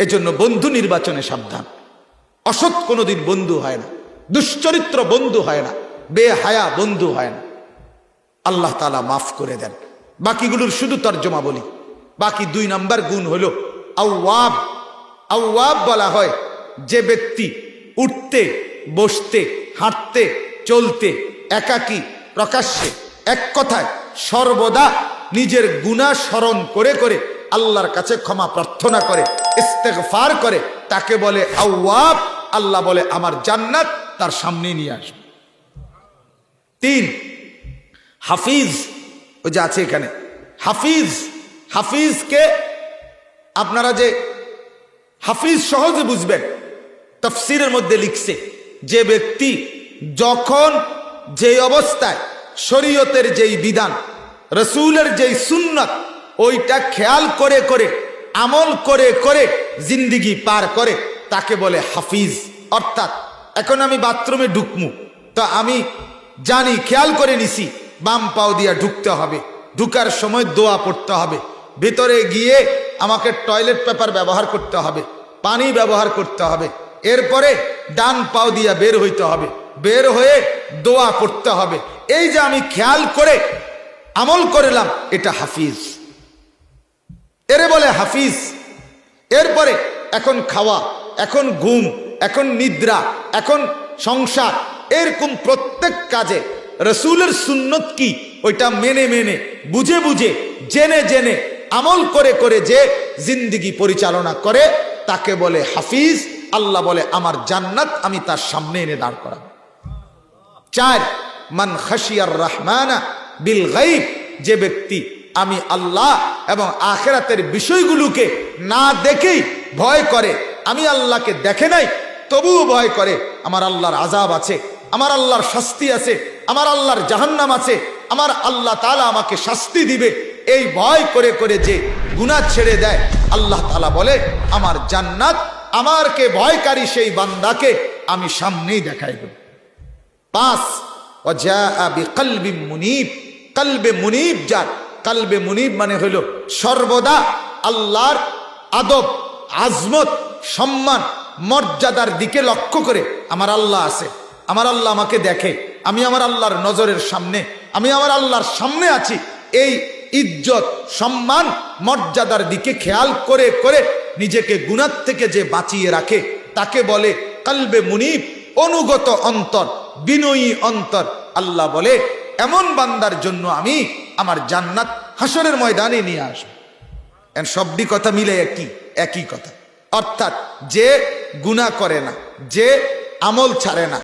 এজন্য বন্ধু নির্বাচনে সাবধান। অসৎ কোনোদিন বন্ধু হয় না। দুশ্চরিত্র বন্ধু হয় না। বেহায়া বন্ধু হয় না। আল্লাহ তালা মাফ করে দেন। বাকিগুলোর শুধু তর্জমা বলি। বাকি দুই নাম্বার গুণ হলো আউয়াব। আউয়াব বলা হয় যে ব্যক্তি উঠতে, বসতে, হাঁটতে, চলতে, একাকী, প্রকাশ্যে, এক কথায় সর্বদা নিজের গুণা স্মরণ করে করে আল্লাহর কাছে ক্ষমা প্রার্থনা করে। ইস্তেগফার করে, তাকে বলে আউয়াব, আল্লাহ বলে আমার জান্নাত, তার সামনে নিয়ে আসবে। তিন, হাফিজ, ওই যে আছে এখানে। হাফিজ, হাফিজকে আপনারা যে হাফিজ সহজে বুঝবেন, তফসিরের মধ্যে লিখছে, যে ব্যক্তি যখন যে অবস্থায় শরীয়তের যেই বিধান, রসুলের যেই সুন্নত, ওইটা খেয়াল করে করে আমল করে করে জিন্দিগি পার করে, তাকে বলে হাফিজ। অর্থাৎ, এখন আমি বাথরুমে ঢুকমু। তো আমি জানি, খেয়াল করে নিছি, বাম পাও দিয়া ঢুকতে হবে। ঢুকার সময় দোয়া পড়তে হবে। ভিতরে গিয়ে আমাকে টয়লেট পেপার ব্যবহার করতে হবে, পানি ব্যবহার করতে হবে। এরপরে ডান পাও দিয়া বের হইতে হবে। বের হয়ে দোয়া পড়তে হবে। এই যে আমি খেয়াল করে আমল করলাম, এটা হাফিজ। এরে বলে হাফিজ, এরপরে এখন খাওয়া, এখন ঘুম, এখন নিদ্রা, এখন সংসার, এরকম প্রত্যেক কাজে রসুলের সুন্নত কি ওইটা মেনে মেনে, বুঝে বুঝে, জেনে জেনে, আমল করে করে যে জিন্দিগি পরিচালনা করে, তাকে বলে হাফিজ, আল্লাহ বলে আমার জান্নাত আমি তার সামনে এনে দাঁড় করাবো। চার, মান খাসিয়ার রহমানা বিল গাইব যে ব্যক্তি আমি আল্লাহ এবং আখেরাতের বিষয়গুলোকে না দেখেই ভয় করে। আমি আল্লাহকে দেখে নাই, তবুও ভয় করে। আমার আল্লাহর আজাব আছে, আমার আল্লাহর শাস্তি আছে, আমার আল্লাহর জাহান্নাম আছে, আমার আল্লাহ তালা আমাকে শাস্তি দিবে। এই ভয় করে করে যে গুণা ছেড়ে দেয়, আল্লাহ তালা বলে, আমার জান্নাত আমারকে ভয়কারী সেই বান্দাকে আমি সামনেই দেখাই দেব। পাঁচ অজা আবি কলবি মুনিব। কলবে মুনিব যার কলবে মুনিব মানে হইল সর্বদা আল্লাহর আদব, আজমত, সম্মান, মর্যাদার দিকে লক্ষ্য করে আমার আল্লাহ আছে। আমার আল্লাহ আমাকে দেখে। আমি আমার আল্লাহর নজরের সামনে। আমি আমার আল্লাহর সামনে আছি। এই ইজ্জত, সম্মান, মর্যাদার দিকে খেয়াল করে করে নিজেকে গুণার থেকে যে বাঁচিয়ে রাখে, তাকে বলে কালবে মুনিব, অনুগত অন্তর, বিনয়ী অন্তর। আল্লাহ বলে, এমন বান্দার জন্য আমি আমার জান্নাত হাসরের ময়দানে নিয়ে আসবে। এন সবটি কথা মিলে একই একই কথা। অর্থাৎ যে গুণা করে না, যে আমল ছাড়ে না